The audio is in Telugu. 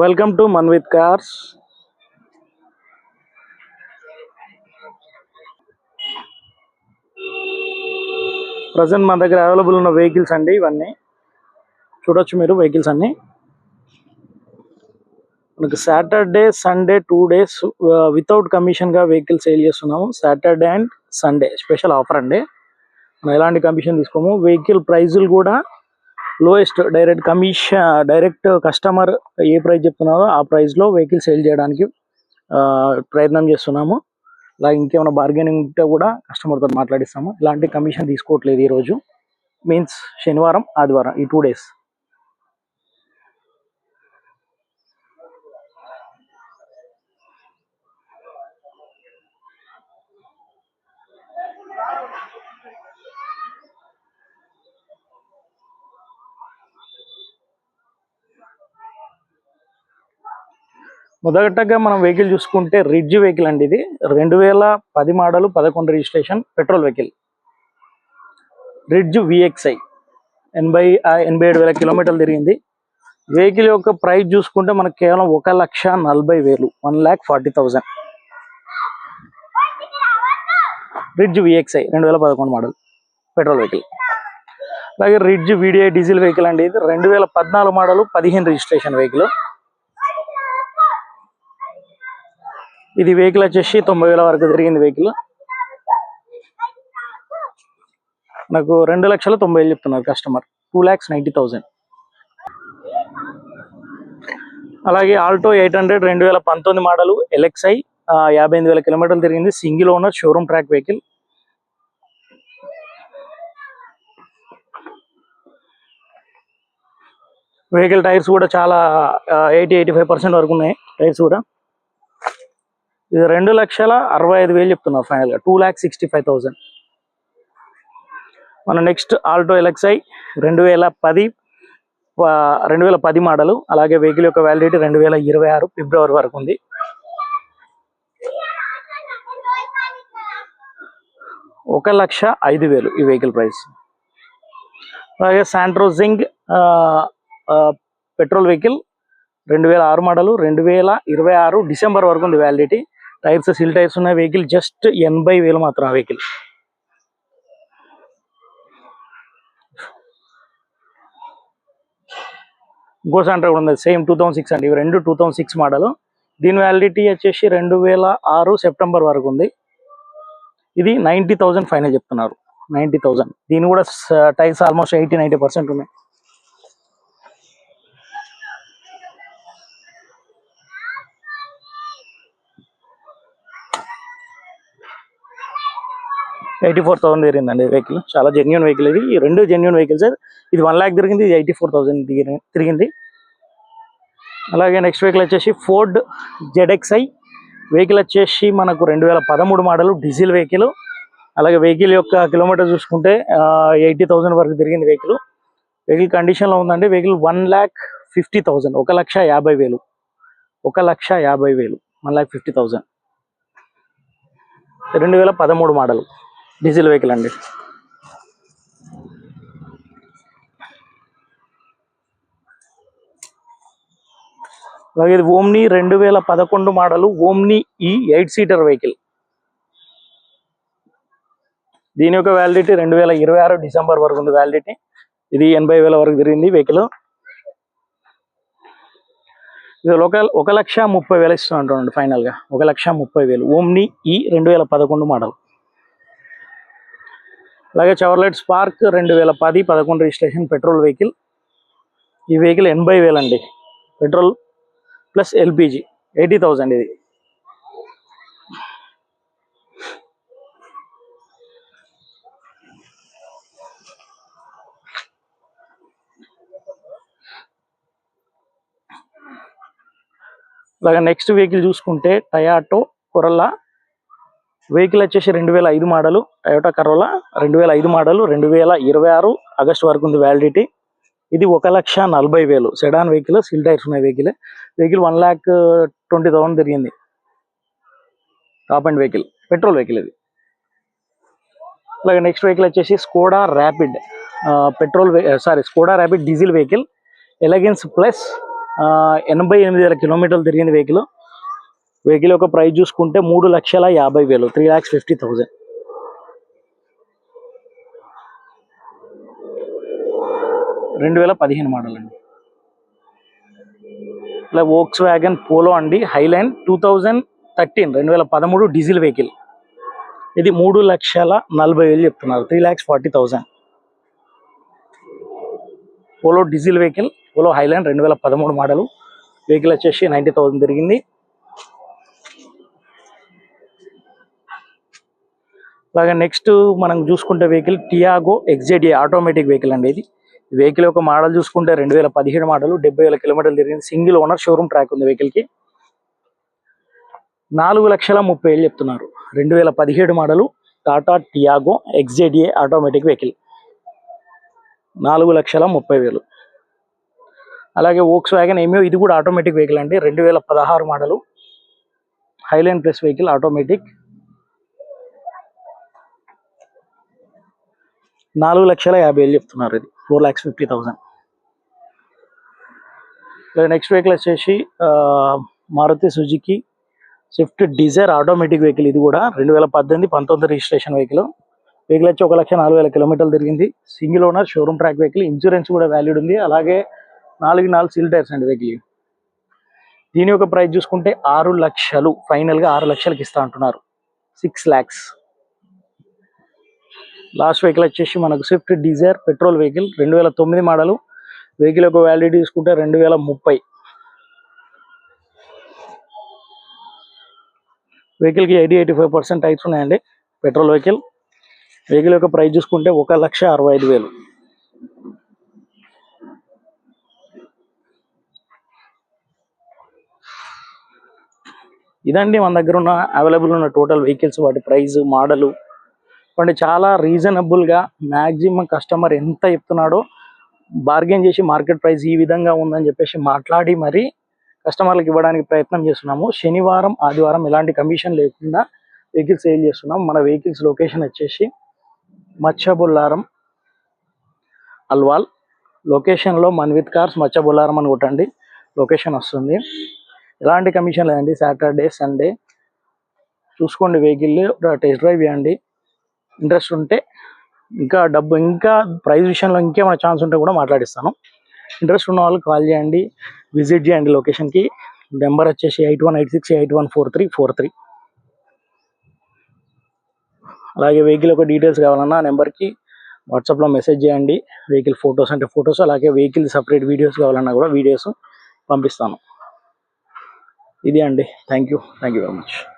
Welcome to Manvith cars present మన దగ్గర అవైలబుల్ ఉన్న వెహికల్స్ అండి ఇవన్నీ. చూడొచ్చు మీరు వెహికల్స్ అన్ని. మనకు Saturday Sunday two days without కమిషన్గా vehicle sale చేస్తున్నాము. Saturday and Sunday special offer అండి. మనం ఎలాంటి కమిషన్ తీసుకోము? వెహికల్ ప్రైజులు కూడా lowest direct commission direct customer ఏ ప్రైస్ చెప్తున్నారో ఆ ప్రైస్లో వెహికల్ సేల్ చేయడానికి ఆ, ప్రయత్నం చేస్తున్నాము. అలాగే ఇంకేమైనా బార్గెనింగ్ ఉంటే కూడా కస్టమర్తో మాట్లాడిస్తాము. ఇలాంటి కమిషన్ తీసుకోవట్లేదు ఈ రోజు మీన్స్ శనివారం ఆదివారం ఈ టూ డేస్ మొదటగా మనం వెహికల్ చూసుకుంటే రిడ్జ్ వెహికల్ అండి ఇది. రెండు వేల పది మోడల్ పదకొండు registration petrol vehicle. Ritz VXI ఎనభై ఎనభై ఏడు వేల కిలోమీటర్లు తిరిగింది. వెహికల్ యొక్క ప్రైస్ చూసుకుంటే మనకు కేవలం ఒక లక్ష నలభై వేలు one lakh forty thousand. Ritz VXI రెండు వేల పదకొండు మోడల్ పెట్రోల్ వెహికల్. అలాగే రిడ్జ్ వీడిఐ డీజిల్ వెహికల్ అండి ఇది. రెండు వేల పద్నాలుగు మోడల్ పదిహేను రిజిస్ట్రేషన్ వెహికల్. ఇది వెహికల్ వచ్చేసి తొంభై వేల వరకు తిరిగింది వెహికల్ నాకు రెండు లక్షల తొంభై వేలు చెప్తున్నారు customer two lakhs ninety thousand అలాగే ఆల్టో ఎయిట్ హండ్రెడ్ రెండు వేల పంతొమ్మిది మోడల్ ఎల్ఎక్స్ఐ యాభై ఎనిమిది వేల కిలోమీటర్లు తిరిగింది. Single owner showroom track vehicle vehicle tyres కూడా చాలా ఎయిటీ ఎయిటీ ఫైవ్ పర్సెంట్ వరకు ఉన్నాయి. టైర్స్ కూడా. ఇది రెండు లక్షల అరవై ఐదు వేలు చెప్తున్నారు ఫైనల్గా two lakh sixty five thousand మన నెక్స్ట్ ఆల్టో ఎలక్సై రెండు వేల పది రెండు వేల పది మోడలు అలాగే వెహికల్ యొక్క వ్యాలిడిటీ రెండు వేల ఇరవై ఆరు ఫిబ్రవరి వరకు ఉంది. ఒక లక్ష ఐదు వేలు ఈ వెహికల్ ప్రైస్ అలాగే శాంట్రోజింగ్ పెట్రోల్ వెహికల్ రెండు వేల ఆరు మోడలు రెండు వేల ఇరవై ఆరు డిసెంబర్ వరకు ఉంది వ్యాలిడిటీ టైర్స్ సిల్ టైర్స్ ఉన్న వెహికల్ జస్ట్ ఎనభై వేలు మాత్రం ఆ వెహికల్. గోస్ సెంటర్ కూడా ఉంది సేమ్ టూ థౌసండ్ సిక్స్ అండి. ఇవి రెండు టూ థౌసండ్ సిక్స్ మోడల్. దీని వ్యాలిడిటీ వచ్చేసి రెండు వేల ఆరు సెప్టెంబర్ వరకు ఉంది. ఇది నైంటీ థౌసండ్ ఫైనల్ చెప్తున్నారు. Ninety thousand. దీని కూడా tyres almost eighty ninety percent ఉన్నాయి. ఎయిటీ ఫోర్ థౌసండ్ తిరిగిందండి వెహికల్. చాలా జెన్యున్ వెహికల్ ఇది. ఈ రెండు జెన్యున్ వెహికల్స్ ఇది వన్ ల్యాక్ తిరిగింది ఇది ఎయిటీ ఫోర్ థౌసండ్ తిరిగింది. అలాగే నెక్స్ట్ వెహికల్ వచ్చేసి ఫోర్డ్ జెడెక్స్ఐ వెహికల్ వచ్చేసి మనకు రెండు వేల పదమూడు మోడల్ డీజిల్ వెహికల్ అలాగే వెహికల్ యొక్క కిలోమీటర్ చూసుకుంటే ఎయిటీ థౌసండ్ వరకు తిరిగింది వెహికల్ వెహికల్ కండిషన్లో ఉందండి. Vehicle one lakh fifty thousand ఒక లక్ష యాభై వేలు. ఒక లక్ష యాభై వేలు. వన్ ల్యాక్ ఫిఫ్టీ థౌసండ్ రెండు వేల పదమూడు మోడల్ డీజిల్ వెహికల్ అండి. అలాగే ఇది ఓమ్ని రెండు వేల పదకొండు మోడల్ ఓమ్ని ఈ ఎయిట్ సీటర్ వెహికల్. దీని యొక్క వ్యాలిడిటీ రెండు వేల ఇరవై ఆరు డిసెంబర్ వరకు ఉంది వ్యాలిడిటీ. ఇది ఎనభై వేల వరకు తిరిగింది వెహికల్. ఇది ఒక ఒక లక్ష ముప్పై వేలు ఇస్తుంటాం ఫైనల్గా. ఒక లక్ష ముప్పై వేలు. ఓమ్ని ఈ రెండు వేల పదకొండు మోడల్. అలాగే చవర్లైట్ స్పార్క్ రెండు వేల పది పదకొండు రిజిస్ట్రేషన్ పెట్రోల్ వెహికల్. ఈ వెహికల్ ఎనభై వేలండి petrol plus LPG eighty thousand ఇది. అలాగే నెక్స్ట్ వెహికల్ చూసుకుంటే టయాటో కొరల్లా వెహికల్ వచ్చేసి రెండు వేల ఐదు మోడలు టయోటా కరోలా రెండు వేల ఐదు మోడలు రెండు వేల ఇరవై ఆరు ఆగస్ట్ వరకు ఉంది వ్యాలిడిటీ ఇది ఒక లక్ష నలభై వేలు. సెడాన్ వెహికల్ సిల్ టైర్స్ ఉన్న vehicle vehicle one lakh twenty thousand తిరిగింది. Top end vehicle petrol vehicle ఇది. అలాగే నెక్స్ట్ వెహికల్ వచ్చేసి Skoda Rapid petrol sorry Skoda Rapid diesel vehicle elegance plus ఎనభై ఎనిమిది వేల కిలోమీటర్లు తిరిగింది వెహికల్ వెహికల్ యొక్క ప్రైస్ చూసుకుంటే మూడు లక్షల యాభై వేలు త్రీ ల్యాక్స్ ఫిఫ్టీ థౌజండ్ రెండు వేల పదిహేను మోడల్ అండి. ఇలా వోక్స్ వ్యాగన్ పోలో అండి హైలైన్ టూ థౌజండ్ థర్టీన్ రెండు వేల పదమూడు డీజిల్ వెహికల్ ఇది మూడు లక్షల నలభై వేలు చెప్తున్నారు three lakhs forty thousand Polo diesel vehicle Polo highline రెండు వేల పదమూడు మోడల్ వెహికల్ వచ్చేసి నైంటీ థౌసండ్ తిరిగింది. అలాగే నెక్స్ట్ మనం చూసుకుంటే vehicle Tiago XZA automatic vehicle అండి ఇది. వెహికల్ యొక్క మోడల్ చూసుకుంటే రెండు వేల పదిహేడు మోడల్ డెబ్బై వేల కిలోమీటర్లు తిరిగింది. సింగిల్ ఓనర్ షోరూమ్ ట్రాక్ ఉంది వెహికల్కి. నాలుగు లక్షల ముప్పై వేలు చెప్తున్నారు. రెండు వేల పదిహేడు model Tata Tiago XZA automatic vehicle నాలుగు లక్షల ముప్పై వేలు. అలాగే వోక్స్ వ్యాగన్ ఏమో ఇది కూడా ఆటోమేటిక్ వెహికల్ అండి. రెండు వేల పదహారు model highline plus vehicle automatic నాలుగు లక్షల యాభై వేలు చెప్తున్నారు ఇది. Four lakhs fifty thousand next vehicle వచ్చేసి Maruti Suzuki Swift Dzire automatic vehicle ఇది కూడా. రెండు వేల పద్దెనిమిది పంతొమ్మిది రిజిస్ట్రేషన్ వెహికల్ వెహికల్ వచ్చి ఒక లక్ష నాలుగు వేల కిలోమీటర్లు తిరిగింది. Single owner showroom track vehicle insurance కూడా వ్యాలిడ్ ఉంది. అలాగే నాలుగు నాలుగు సీల్ టైర్స్ అండి వెహికల్ దీని యొక్క ప్రైస్ చూసుకుంటే ఆరు లక్షలు. ఫైనల్గా ఆరు లక్షలకి ఇస్తా అంటున్నారు. సిక్స్ ల్యాక్స్ లాస్ట్ వెహికల్ వచ్చేసి మనకు స్విఫ్ట్ డిజైర్ పెట్రోల్ వెహికల్ రెండు వేల తొమ్మిది మోడల్. వెహికల్ యొక్క వ్యాలిడిటీ తీసుకుంటే రెండు వేల ముప్పై. వెహికల్కి eighty eighty five percent tyres ఉన్నాయండి. పెట్రోల్ వెహికల్ వెహికల్ యొక్క ప్రైస్ చూసుకుంటే ఒక లక్ష అరవై ఐదు వేలు. ఇదండి మన దగ్గర ఉన్న అవైలబుల్ ఉన్న టోటల్ వెహికల్స్ వాటి ప్రైస్ మోడలు అంటే చాలా రీజనబుల్గా మ్యాక్సిమం కస్టమర్ ఎంత చెప్తున్నాడో బార్గెన్ చేసి మార్కెట్ ప్రైస్ ఈ విధంగా ఉందని చెప్పేసి మాట్లాడి మరి కస్టమర్లకు ఇవ్వడానికి ప్రయత్నం చేస్తున్నాము. శనివారం ఆదివారం ఎలాంటి కమిషన్ లేకుండా వెహికల్స్ సేల్ చేస్తున్నాం మన వెహికల్స్ లొకేషన్ వచ్చేసి మచ్చబుల్లారం అల్వాల్. లొకేషన్లో మన్విత్ కార్స్ మచ్చబుల్లారం అని కొట్టండి. లొకేషన్ వస్తుంది. ఎలాంటి కమిషన్ లేదండి. సాటర్డే సండే చూసుకోండి వెహికల్ టెస్ట్ డ్రైవ్ చేయండి ఇంట్రెస్ట్ ఉంటే ఇంకా డబ్బు ఇంకా ప్రైజ్ విషయంలో ఇంకేమైనా ఛాన్స్ ఉంటే కూడా మాట్లాడిస్తాను. ఇంట్రెస్ట్ ఉన్న వాళ్ళు కాల్ చేయండి విజిట్ చేయండి లొకేషన్కి నెంబర్ వచ్చేసి eight one eight six eight one four three four three. అలాగే వెహికల్ యొక్క డీటెయిల్స్ కావాలన్నా నెంబర్కి వాట్సాప్లో మెసేజ్ చేయండి. వెహికల్ ఫొటోస్ అంటే ఫొటోస్ అలాగే వెహికల్ సపరేట్ వీడియోస్ కావాలన్నా కూడా వీడియోస్ పంపిస్తాను. ఇది అండి. Thank you thank you very much